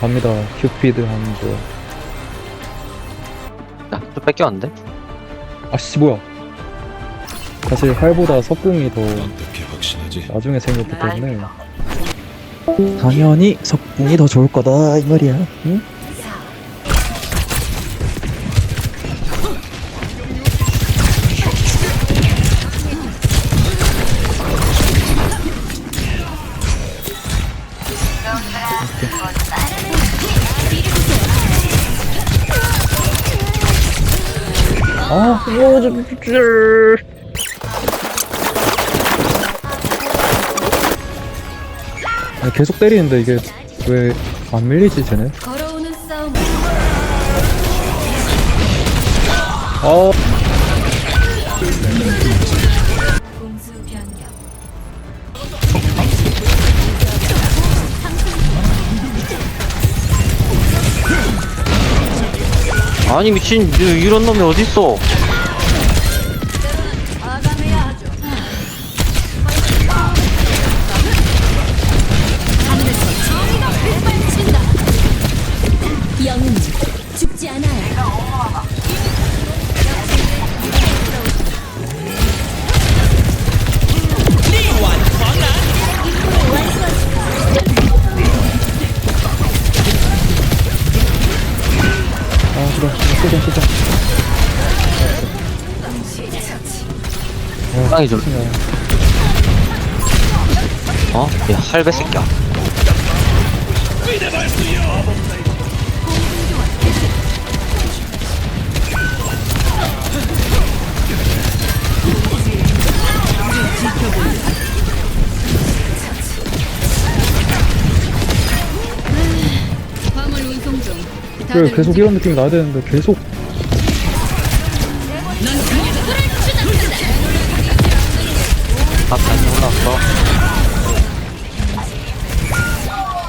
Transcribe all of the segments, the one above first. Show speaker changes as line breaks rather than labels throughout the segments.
갑니다. 큐피드 한조.
야, 또 뺏겨왔는데?
아씨 뭐야? 사실 활보다 석궁이 더
어떻게 확신하지?
나중에 생겼기 때문에
당연히 석궁이 더 좋을 거다 이 말이야. 응?
아 아니, 계속 때리는데 이게 왜 안 밀리지 쟤네?
걸어오는 싸움
아
아니, 미친, 이- 이런 놈이 어딨어?
아
그래 쓰자 쓰자
땅이 좀,
그냥
어? 야, 할배 새끼야.
그래 계속 이런 느낌이 나야 되는데 계속.
밥 다시 올라왔어.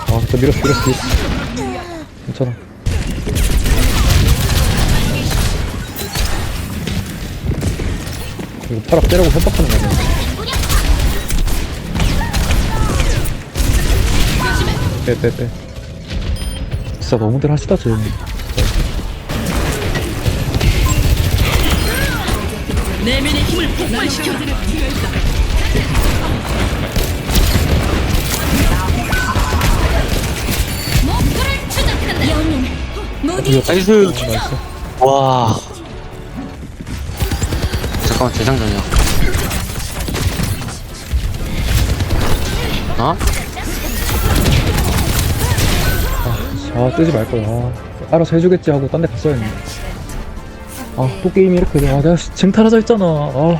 아 진짜 밀었어 밀었어 밀었어. 괜찮아. 이거 팔아 때라고 협박하는 거네. 빼빼빼 진짜 너무들 하시다 쟤
내면의 힘을 폭발시켜 목표를 추적한다.
나이스 와. 잠깐만, 재장전이야. 어?
아 뜨지 말걸 아 알아서 해주겠지 하고 딴 데 갔어야 했는데 아또 게임이 이렇게 돼. 아 내가 쟁탈하자 했잖아 아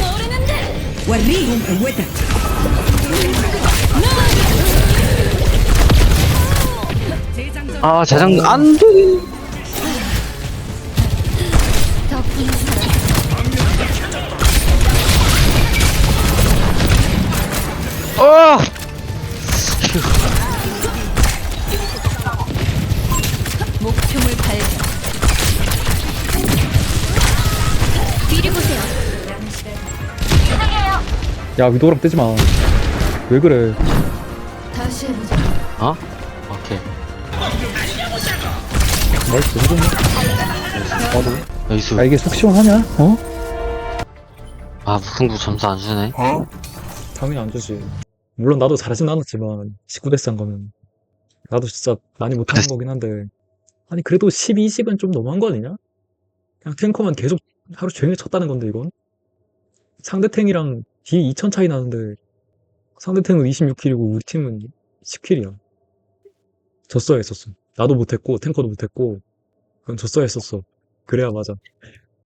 모르는데
아, 재장전, 안 돼!
목표물 발견 뒤를 보세요
야 위도랑 뜨지 마 왜 그래
다시 해보자
어? 오케이.
나이스 해줬네 나도
나이스.
아 이게 속 시원하냐? 어?
아, 무승부 점수 안 주네.
당연히 안 주지 물론 나도 잘하진 않았지만 19대스 한 거는 나도 진짜 많이 못하는 거긴 한데. 아니 그래도 12씩은 좀 너무한 거 아니냐? 그냥 탱커만 계속 하루 종일 쳤다는 건데 이건? 상대 탱이랑 D 2000 차이 나는데 상대 탱은 26킬이고 우리 팀은 10킬이야. 졌어야 했었어. 나도 못했고 탱커도 못했고 그건 졌어야 했었어. 그래야 맞아